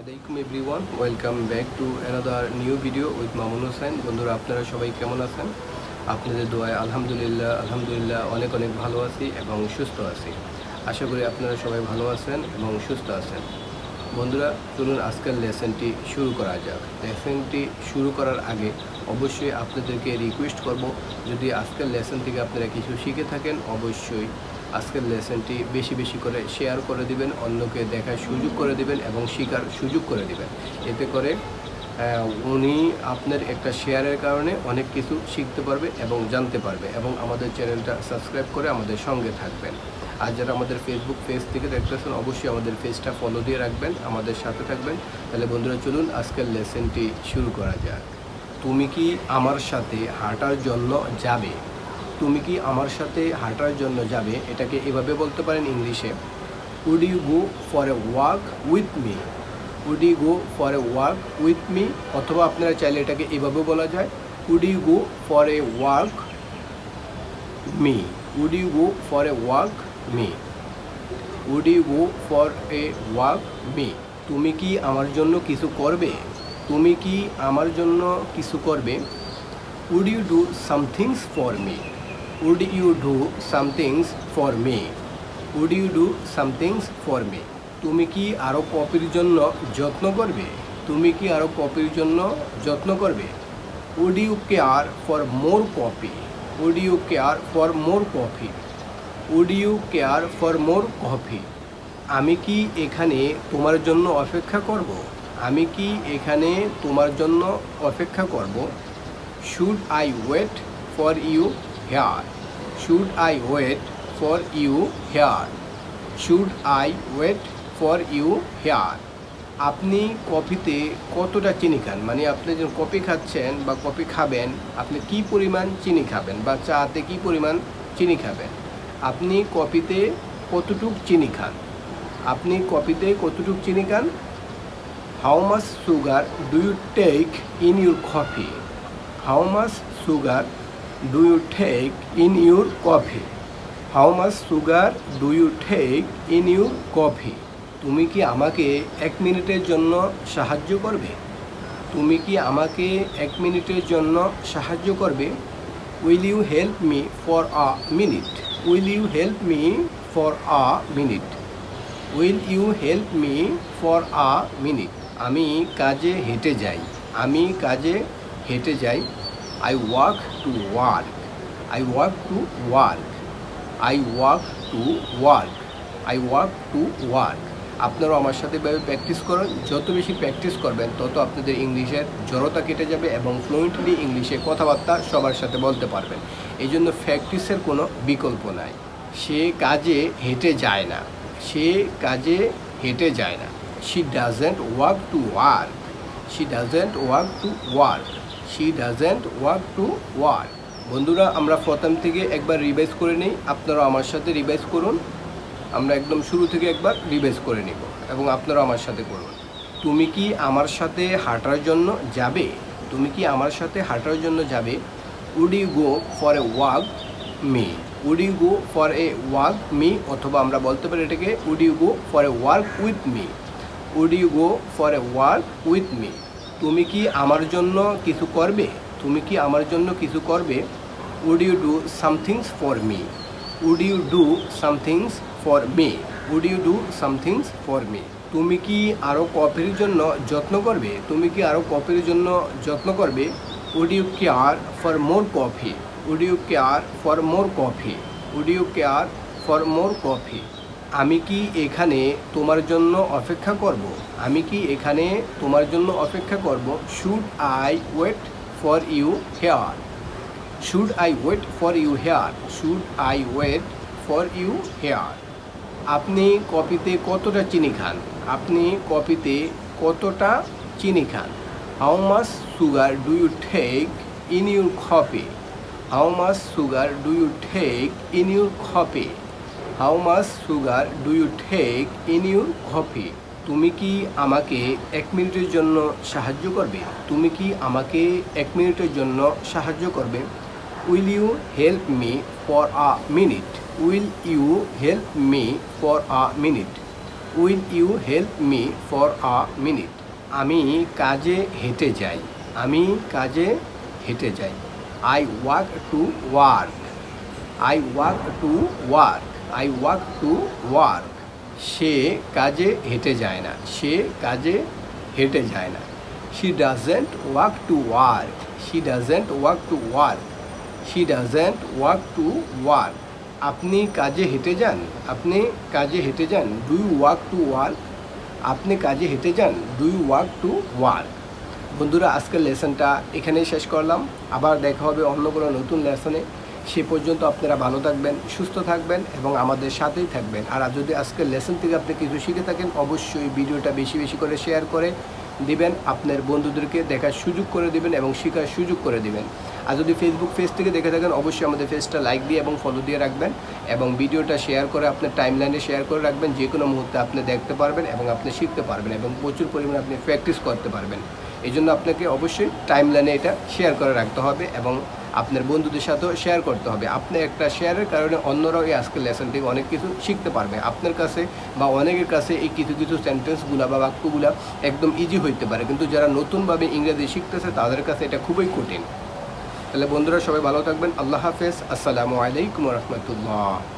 আলাইকুম everyone, welcome back to another new video with Mamun Hossain. বন্ধুরা, আপনারা সবাই কেমন আছেন? আপনাদের দোয়ায় আলহামদুলিল্লাহ আলহামদুলিল্লাহ অনেক অনেক ভালো আছি এবং সুস্থ আছি। আশা করি আপনারা সবাই ভালো আছেন এবং সুস্থ আছেন। বন্ধুরা, চলুন আজকের লেসনটি শুরু করা যাক। লেসনটি শুরু করার আগে অবশ্যই আপনাদেরকে রিকোয়েস্ট করব, যদি আজকের লেসন থেকে আপনারা কিছু শিখে থাকেন, অবশ্যই আজকের লেসনটি বেশি বেশি করে শেয়ার করে দিবেন, অন্যকে দেখার সুযোগ করে দিবেন এবং শেখার সুযোগ করে দিবেন। এতে করে উনি আপনার একটা শেয়ারের কারণে অনেক কিছু শিখতে পারবে এবং জানতে পারবে এবং আমাদের চ্যানেলটা সাবস্ক্রাইব করে আমাদের সঙ্গে থাকবেন। আর যারা আমাদের ফেসবুক পেজ থেকে দেখতেছেন, অবশ্যই আমাদের পেজটা ফলো দিয়ে রাখবেন, আমাদের সাথে থাকবেন। তাহলে বন্ধুরা, চলুন আজকের লেসনটি শুরু করা যাক। তুমি কি আমার সাথে হাঁটার জন্য যাবে? তুমি কি আমার সাথে হাঁটার জন্য যাবে? এটাকে এভাবে বলতে পারেন ইংলিশে। Would you go for a walk with me would you go for a walk with me অথবা আপনারা চাইলে এটাকে এভাবে বলা যায়। Would you go for a walk me would you go for a walk me would you go for a walk me তুমি কি আমার জন্য কিছু করবে? তুমি কি আমার জন্য কিছু করবে? Would you do somethings for me would you do somethings for me would you do somethings for me তুমি কি আরও কপির জন্য যত্ন করবে? তুমি কি আরও কপির জন্য যত্ন করবে? Would you care for more coffee would you care for more coffee would you care for more coffee আমি কি এখানে তোমার জন্য অপেক্ষা করব? আমি কি এখানে তোমার জন্য অপেক্ষা করব? Should I wait for you here should I wait for you here should I wait for you here আপনি কফিতে কতটা চিনি খান? মানে আপনি যখন কফি খাচ্ছেন বা কফি খাবেন, আপনি কি পরিমাণ চিনি খাবেন বা চাতে কি পরিমাণ চিনি খাবেন? আপনি কফিতে কতটুক চিনি খান? আপনি কফিতে কতটুক চিনি খান? How much sugar do you take in your coffee how much sugar do you take in your coffee how much sugar do you take in your coffee তুমি কি আমাকে এক মিনিটের জন্য সাহায্য করবে? তুমি কি আমাকে এক মিনিটের জন্য সাহায্য করবে? Will you help me for a minute will you help me for a minute will you help me for a minute আমি কাজে হেঁটে যাই। আমি কাজে হেঁটে যাই। I walk to work I walk to work I walk to work I walk to work আপনারাও আমার সাথে এভাবে প্র্যাকটিস করুন। যত বেশি প্র্যাকটিস করবেন, তত আপনাদের ইংলিশের জড়তা কেটে যাবে এবং ফ্লুয়েন্টলি ইংলিশে কথাবার্তা সবার সাথে বলতে পারবেন। এই জন্য প্র্যাকটিসের কোনো বিকল্প নাই। সে কাজে হেঁটে যায় না। সে কাজে হেঁটে যায় না। She doesn't work to work she doesn't work to work she doesn't walk to work বন্ধুরা, আমরা প্রথম থেকে একবার রিভাইজ করে নিই। আপনারা আমার সাথে রিভাইজ করুন। আমরা একদম শুরু থেকে একবার রিভাইজ করে নিব এবং আপনারা আমার সাথে করুন। তুমি কি আমার সাথে হাঁটার জন্য যাবে? তুমি কি আমার সাথে হাঁটার জন্য যাবে? Would you go for a walk me would you go for a walk me অথবা আমরা বলতে পারি এটাকে would you go for a work with me would you go for a work with me তুমি কি আমার জন্য কিছু করবে? তুমি কি আমার জন্য কিছু করবে? Would you do somethings for me would you do somethings for me would you do somethings for me তুমি কি আরও কফির জন্য যত্ন করবে? তুমি কি আরও কফির জন্য যত্ন করবে? Would you care for more coffee would you care for more coffee would you care for more coffee আমি কি এখানে তোমার জন্য অপেক্ষা করব? আমি কি এখানে তোমার জন্য অপেক্ষা করব? Should I wait for you here should I wait for you here should I wait for you here আপনি কফিতে কতটা চিনি খান? আপনি কফিতে কতটা চিনি খান? How much sugar do you take in your coffee how much sugar do you take in your coffee how much sugar do you take in your coffee তুমি কি আমাকে এক মিনিটের জন্য সাহায্য করবে? তুমি কি আমাকে এক মিনিটের জন্য সাহায্য করবে? Will you help me for a minute will you help me for a minute will you help me for a minute আমি কাজে হেঁটে যাই। আমি কাজে হেঁটে যাই। I walk to work I walk to work I walk to work. সে কাজে হেঁটে যায় না। সে কাজে হেঁটে যায় না। She doesn't walk to work. She doesn't walk to work. She doesn't walk to work. আপনি কাজে হেঁটে যান? আপনি কাজে হেঁটে যান? Do you walk to work? আপনি কাজে হেঁটে যান? Do you walk to work? বন্ধুরা, আজকের লেসনটা এখানেই শেষ করলাম। আবার দেখা হবে অন্য কোনো নতুন লেসনে। সে পর্যন্ত আপনারা ভালো থাকবেন, সুস্থ থাকবেন এবং আমাদের সাথেই থাকবেন। আর যদি আজকের লেসন থেকে আপনি কিছু শিখে থাকেন, অবশ্যই ভিডিওটা বেশি বেশি করে শেয়ার করে দিবেন, আপনার বন্ধুদেরকে দেখার সুযোগ করে দিবেন এবং শেখার সুযোগ করে দিবেন। আর যদি ফেসবুক পেজ থেকে দেখে থাকেন, অবশ্যই আমাদের পেজটা লাইক দিয়ে এবং ফলো দিয়ে রাখবেন এবং ভিডিওটা শেয়ার করে আপনার টাইমলাইনে শেয়ার করে রাখবেন, যে কোনো মুহূর্তে আপনি দেখতে পারবেন এবং আপনি শিখতে পারবেন এবং প্রচুর পরিমাণে আপনি প্র্যাকটিস করতে পারবেন। এই জন্য আপনাকে অবশ্যই টাইমলাইনে এটা শেয়ার করে রাখতে হবে এবং আপনার বন্ধুদের সাথেও শেয়ার করতে হবে। আপনি একটা শেয়ারের কারণে অন্যরাও এই আজকের লেসন থেকে অনেক কিছু শিখতে পারবে। আপনার কাছে বা অনেকের কাছে এই কিছু কিছু সেন্টেন্সগুলা বা বাক্যগুলা একদম ইজি হইতে পারে। কিন্তু যারা নতুনভাবে ইংরেজি শিখতেছে, তাদের কাছে এটা খুবই কঠিন। তাহলে বন্ধুরা সবাই ভালো থাকবেন। আল্লাহ হাফেজ। আসসালামু আলাইকুম রহমতুল্লাহ।